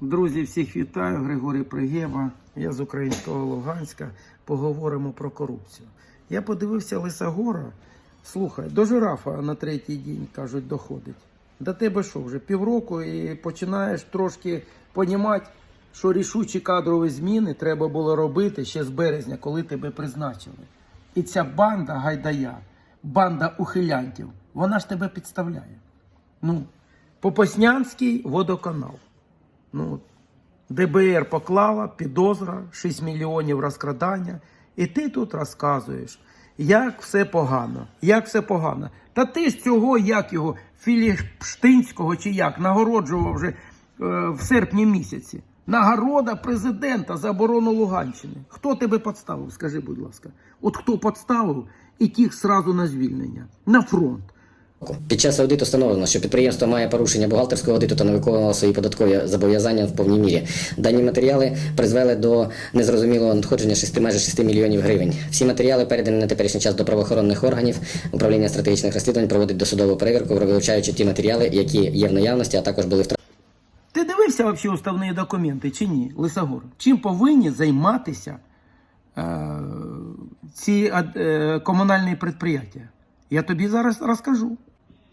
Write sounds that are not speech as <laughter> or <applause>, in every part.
Друзі, всіх вітаю. Григорій Пригеба. Я з українського Луганська. Поговоримо про корупцію. Я подивився Лисогора. Слухай, до жирафа на третій день, кажуть, доходить. До тебе що, вже півроку і починаєш трошки понімати, що рішучі кадрові зміни треба було робити ще з березня, коли тебе призначили. І ця банда гайдая, банда ухилянтів, вона ж тебе підставляє. Ну, Попаснянський водоканал. Ну, ДБР поклала підозра 6 мільйонів розкрадання, і ти тут розказуєш, як все погано, як все погано. Та ти ж цього, як його, Філіштинського чи як, нагороджував вже е, в серпні місяці. Нагорода президента за оборону Луганщини. Хто тебе підставив? Скажи, будь ласка. От хто підставив і тих сразу на звільнення, на фронт. Під час аудиту встановлено, що підприємство має порушення бухгалтерського аудиту та не виконувало свої податкові зобов'язання в повній мірі. Дані матеріали призвели до незрозумілого надходження 6, майже 6 мільйонів гривень. Всі матеріали передані на теперішній час до правоохоронних органів. Управління стратегічних розслідувань проводить досудову перевірку, вивчаючи ті матеріали, які є в наявності, а також були втрачені. Ти дивився взагалі уставні документи чи ні, Лисогор? Чим повинні займатися е, ці е, комунальні підприємства? Я тобі зараз розкажу.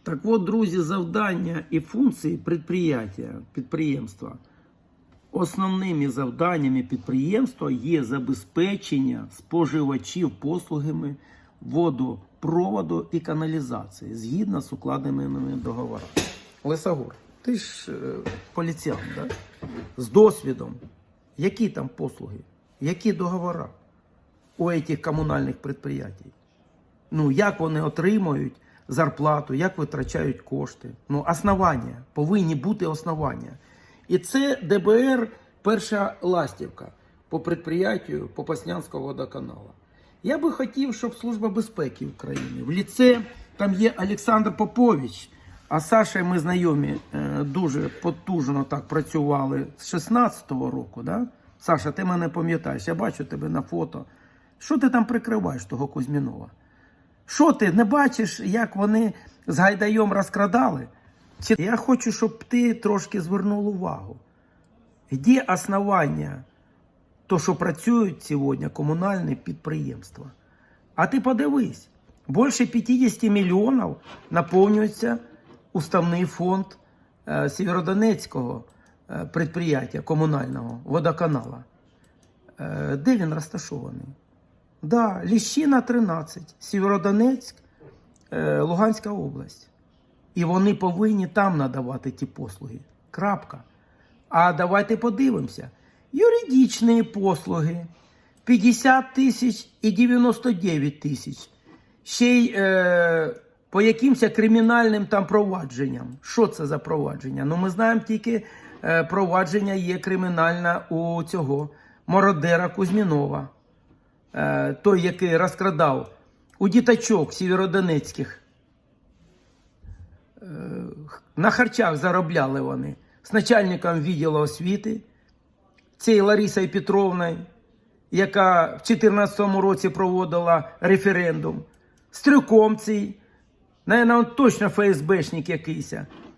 Так от, друзі, завдання і функції підприємства. Основними завданнями підприємства є забезпечення споживачів послугами водопроводу і каналізації згідно з укладеними договорами. Лисогор, ти ж е, да? з досвідом. Які там послуги? Які договори у цих комунальних підприємств? Ну, як вони отримують зарплату, як витрачають кошти. Ну, основання, повинні бути основання. І це ДБР перша ластівка по підприємству Попаснянського водоканалу. Я би хотів, щоб Служба безпеки України в ліце там є Олександр Попович. А з Сашею ми знайомі е, дуже потужно так працювали з 16-го року. Да? Саша, ти мене пам'ятаєш, я бачу тебе на фото. Що ти там прикриваєш того Кузьмінова? Що ти не бачиш, як вони з Гайдаєм розкрадали? Чи я хочу, щоб ти трошки звернув увагу. Де основання, то, що працюють сьогодні комунальні підприємства. А ти подивись, більше 50 мільйонів наповнюється уставний фонд е, Сєвєродонецького е, підприємства комунального водоканала. Е, де він розташований? Да, Ліщина 13, Сєвєродонецьк, е, Луганська область. І вони повинні там надавати ті послуги. Крапка. А давайте подивимося. Юридичні послуги 50 тисяч і 99 тисяч. Ще й е, по якимось кримінальним там провадженням. Що це за провадження? Ну, ми знаємо тільки е, провадження є кримінальне у цього Мородера Кузьмінова. Е, той, який розкрадав у діточок сєвєродонецьких. Е, На харчах заробляли вони з начальником відділу освіти, цією Ларисою Петровною, яка в 2014 році проводила референдум, Стрюком цей, Наверно, он точно ФСБшник якийсь.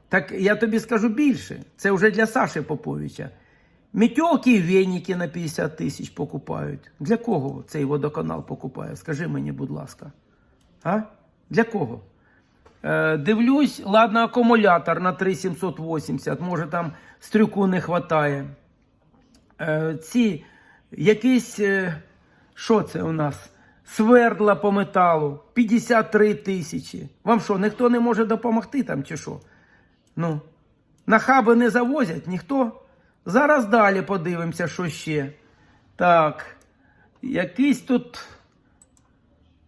Так я тобі скажу більше. Це вже для Саші Поповича. Мітьолки і веніки на 50 тисяч покупають. Для кого цей водоканал покупає? Скажи мені, будь ласка. А? Для кого? Е, дивлюсь, ладно, акумулятор на 3780, може там стрюку не вистачає. Е, ці якісь, е, що це у нас? Свердла по металу 53 тисячі. Вам що, ніхто не може допомогти там чи що? Ну, на хаби не завозять ніхто. Зараз далі подивимося, що ще. Так, якийсь тут.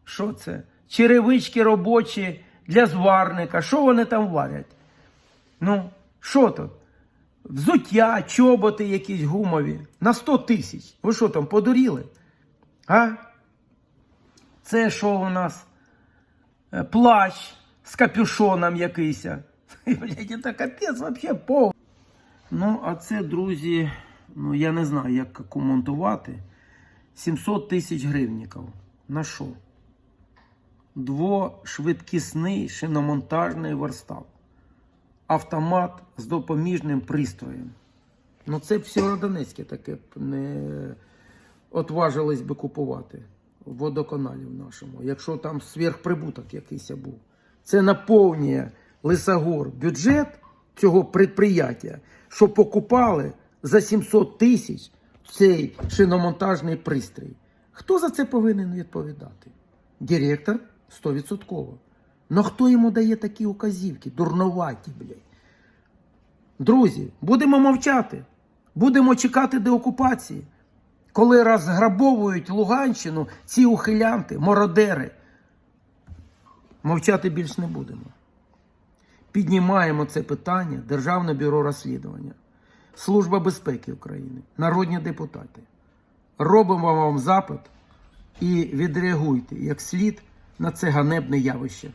Що це? Черевички робочі для зварника. Що вони там варять? Ну, що тут? Взуття, чоботи якісь гумові. На 100 тисяч. Ви що там, подуріли? А? Це що у нас? Е, Плащ з капюшоном якийсь. <laughs> Блядь, це капець взагалі пов. Ну, а це, друзі, ну я не знаю, як коментувати. 700 тисяч гривніків. На що? Двошвидкісний шиномонтажний верстат. Автомат з допоміжним пристроєм. Ну це Сєвєродонецьке таке б не отважились би купувати в водоканалі в нашому, якщо там сверхприбуток якийсь був. Це наповнює Лисогор бюджет цього предприяття, що покупали за 700 тисяч цей шиномонтажний пристрій. Хто за це повинен відповідати? Директор 100%. Ну хто йому дає такі указівки? Дурноваті, блядь. Друзі, будемо мовчати. Будемо чекати деокупації. Коли розграбовують Луганщину ці ухилянти, мородери. Мовчати більш не будемо. Піднімаємо це питання Державне бюро розслідування, Служба безпеки України, народні депутати. Робимо вам запит і відреагуйте як слід на це ганебне явище.